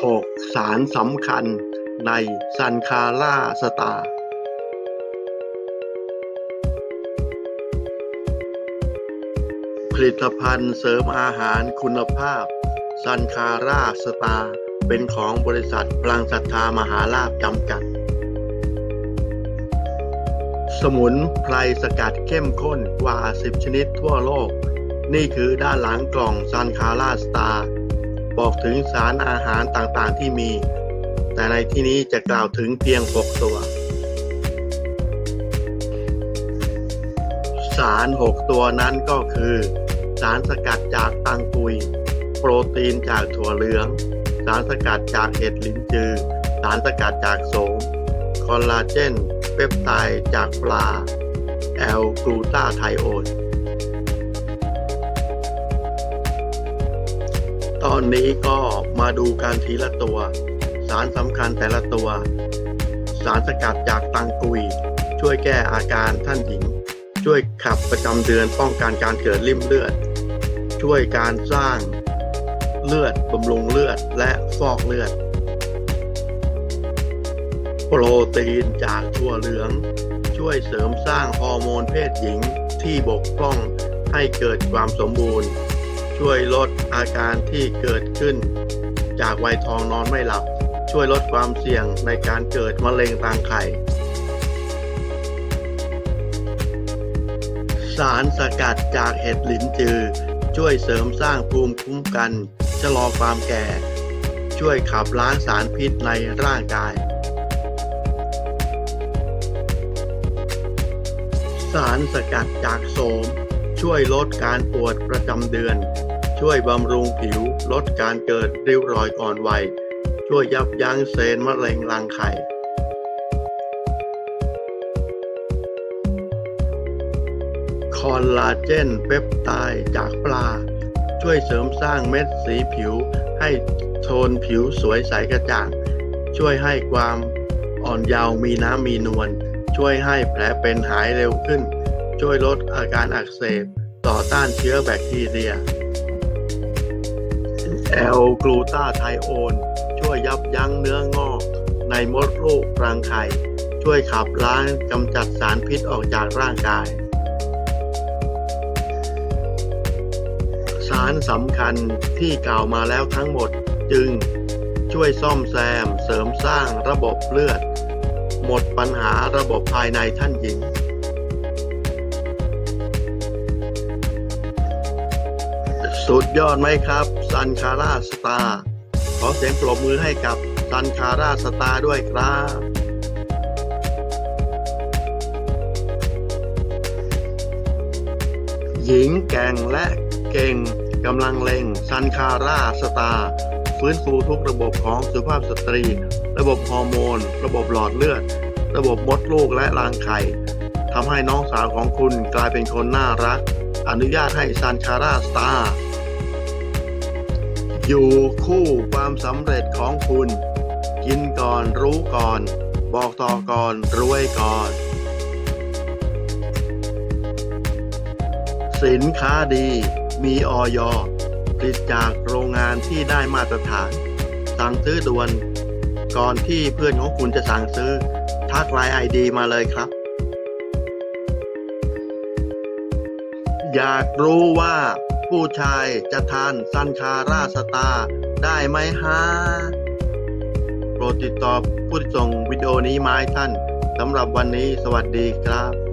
6 สารสำคัญในซันคาร่าสตาร์ผลิตภัณฑ์เสริมอาหารคุณภาพ ซันคาร่าสตาร์เป็นของบริษัทพลังศรัทธามหาลาภจำกัด สมุนไพรสกัดเข้มข้นกว่า 10 ชนิดทั่วโลก นี่คือด้านหลังกล่องซันคาร่าสตาร์ บอกถึงสารอาหารต่างๆที่มี แต่ในที่นี้จะกล่าวถึงเพียง 6 ตัว สาร 6 ตัวนั้นก็คือ สารสกัดจากตังกุย โปรตีนจากถั่วเหลือง สารสกัดจากเห็ดลิ้นจือ สารสกัดจากโสม คอลลาเจน เปปไทด์จากปลา แอลกลูตาไทโอน ตอนนี้ก็มาดูการทีละตัว สารสำคัญแต่ละตัว สารสกัดจากตังกุย ช่วยแก้อาการท่านหญิง ช่วยขับประจำเดือนป้องกันการเกิดริ่มเลือด ช่วยการสร้างเลือดบำรุงเลือดและฟอกเลือด โปรตีนจากถั่วเหลือง ช่วยเสริมสร้างฮอร์โมนเพศหญิงที่บกพร่องให้เกิดความสมบูรณ์ ช่วยลดอาการที่เกิดขึ้น จากวัยทองนอนไม่หลับ ช่วยลดความเสี่ยงในการเกิดมะเร็งรังไข่ สารสกัดจากเห็ดหลินจือ ช่วยเสริมสร้างภูมิคุ้มกัน ชะลอความแก่ ช่วยขับล้างสารพิษในร่างกายสารสกัดจากโสม ช่วยลดการปวดประจำเดือน ช่วยบำรุงผิว ลดการเกิดริ้วรอยก่อนวัย ช่วยยับยั้งเซลล์มะเร็งรังไข่คอลลาเจนเปปไทด์จากปลา ช่วยเสริมสร้างเม็ดสีผิว ให้โทนผิวสวยใสกระจ่าง ช่วยให้ความอ่อนเยาว์มีน้ำมีนวลช่วยให้แผลเป็นหายเร็วขึ้น ช่วยลดอาการอักเสบ ต่อต้านเชื้อแบคทีเรีย แอลกลูตาไทโอน ช่วยยับยั้งเนื้องอก ในมดลูกรังไข่ ช่วยขับล้างกำจัดสารพิษออกจากร่างกาย สารสำคัญที่กล่าวมาแล้วทั้งหมดจึงช่วยซ่อมแซมเสริมสร้างระบบเลือด หมดปัญหาระบบภายในท่านหญิง สุดยอดไหมครับซันคาร่าสตาร์ขอเสียงปรบมือให้กับซันคาร่าสตาร์ด้วยครับหญิงแก่งและเก่งกำลังเล็งซันคาร่าสตาร์ฟื้นฟูทุกระบบของสุภาพสตรี ระบบฮอร์โมน ระบบหลอดเลือด ระบบมดลูกและรังไข่ทำให้น้องสาวของคุณกลายเป็นคนน่ารัก อนุญาตให้ซันคาร่าสตาร์ อยู่คู่ความสำเร็จของคุณ กินก่อนรู้ก่อน บอกต่อก่อนรวยก่อน สินค้าดีมีออยผลิตจากโรงงานที่ได้มาตรฐาน สั่งซื้อด่วน ก่อนที่เพื่อนของคุณจะสั่งซื้อ ทักไลน์ไอดีมาเลยครับ อยากรู้ว่า ผู้ชายจะทานซันคาราสตาได้ไหมฮะ โปรดติดต่อผู้ส่งวิดีโอนี้มาให้ท่านสำหรับวันนี้สวัสดีครับ